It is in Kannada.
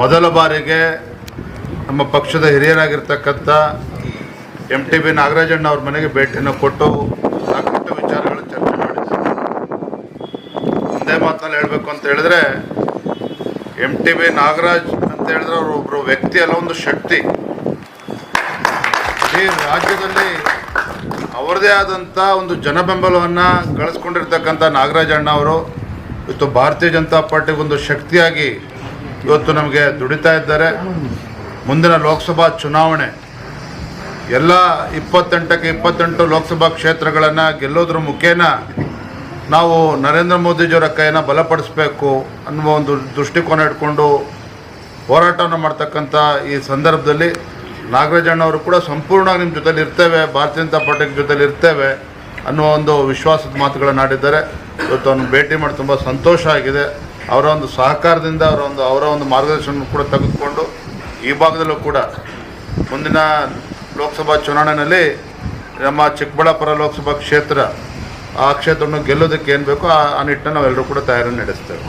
ಮೊದಲ ಬಾರಿಗೆ ನಮ್ಮ ಪಕ್ಷದ ಹಿರಿಯರಾಗಿರ್ತಕ್ಕಂಥ ಎಂ ಟಿ ಬಿ ನಾಗರಾಜಣ್ಣ ಅವ್ರ ಮನೆಗೆ ಭೇಟಿಯನ್ನು ಕೊಟ್ಟು ಸಾಕಷ್ಟು ವಿಚಾರಗಳು ಚರ್ಚೆ ಮಾಡಿದ್ದಾರೆ ಒಂದೇ ಮಾತಲ್ಲಿ ಹೇಳಬೇಕು ಅಂತ ಹೇಳಿದ್ರೆ, ಎಂ ಟಿ ಬಿ ನಾಗರಾಜ್ ಅಂತ ಹೇಳಿದ್ರೆ ಅವರು ಒಬ್ಬರು ವ್ಯಕ್ತಿ ಅಲ್ಲ, ಒಂದು ಶಕ್ತಿ. ಈ ರಾಜ್ಯದಲ್ಲಿ ಅವರದೇ ಆದಂಥ ಒಂದು ಜನಬೆಂಬಲವನ್ನು ಗಳಿಸ್ಕೊಂಡಿರ್ತಕ್ಕಂಥ ನಾಗರಾಜಣ್ಣ ಅವರು, ಇವತ್ತು ಭಾರತೀಯ ಜನತಾ ಪಾರ್ಟಿಗೆ ಒಂದು ಶಕ್ತಿಯಾಗಿ ಇವತ್ತು ನಮಗೆ ದುಡಿತಾ ಇದ್ದಾರೆ. ಮುಂದಿನ ಲೋಕಸಭಾ ಚುನಾವಣೆ. ಎಲ್ಲ ಇಪ್ಪತ್ತೆಂಟಕ್ಕೆ ಇಪ್ಪತ್ತೆಂಟು ಲೋಕಸಭಾ ಕ್ಷೇತ್ರಗಳನ್ನು ಗೆಲ್ಲೋದ್ರ ಮುಖೇನ ನಾವು ನರೇಂದ್ರ ಮೋದಿಜಿಯವರ ಕೈಯನ್ನು ಬಲಪಡಿಸಬೇಕು ಅನ್ನುವ ಒಂದು ದೃಷ್ಟಿಕೋನ ಇಟ್ಕೊಂಡು ಹೋರಾಟವನ್ನು ಮಾಡ್ತಕ್ಕಂಥ ಈ ಸಂದರ್ಭದಲ್ಲಿ ನಾಗರಾಜಣ್ಣವರು ಕೂಡ ಸಂಪೂರ್ಣವಾಗಿ ನಿಮ್ಮ ಜೊತೆಲಿ ಇರ್ತೇವೆ, ಭಾರತೀಯ ಜನತಾ ಪಾರ್ಟಿ ಜೊತೆಲಿ ಇರ್ತೇವೆ ಅನ್ನುವ ಒಂದು ವಿಶ್ವಾಸದ ಮಾತುಗಳನ್ನು ಆಡಿದ್ದಾರೆ. ಇವತ್ತು ಅವನು ಭೇಟಿ ಮಾಡಿ ತುಂಬ ಸಂತೋಷ ಆಗಿದೆ. ಅವರ ಒಂದು ಸಹಕಾರದಿಂದ ಅವರ ಒಂದು ಅವರ ಒಂದು ಮಾರ್ಗದರ್ಶನ ಕೂಡ ತೆಗೆದುಕೊಂಡು ಈ ಭಾಗದಲ್ಲೂ ಕೂಡ ಮುಂದಿನ ಲೋಕಸಭಾ ಚುನಾವಣೆಯಲ್ಲಿ ನಮ್ಮ ಚಿಕ್ಕಬಳ್ಳಾಪುರ ಲೋಕಸಭಾ ಕ್ಷೇತ್ರ ಆ ಕ್ಷೇತ್ರವನ್ನು ಗೆಲ್ಲೋದಕ್ಕೆ ಏನು ಬೇಕೋ ಆ ನಿಟ್ಟಿನಲ್ಲಿ ನಾವೆಲ್ಲರೂ ಕೂಡ ತಯಾರಿ ನಡೆಸ್ತೇವೆ.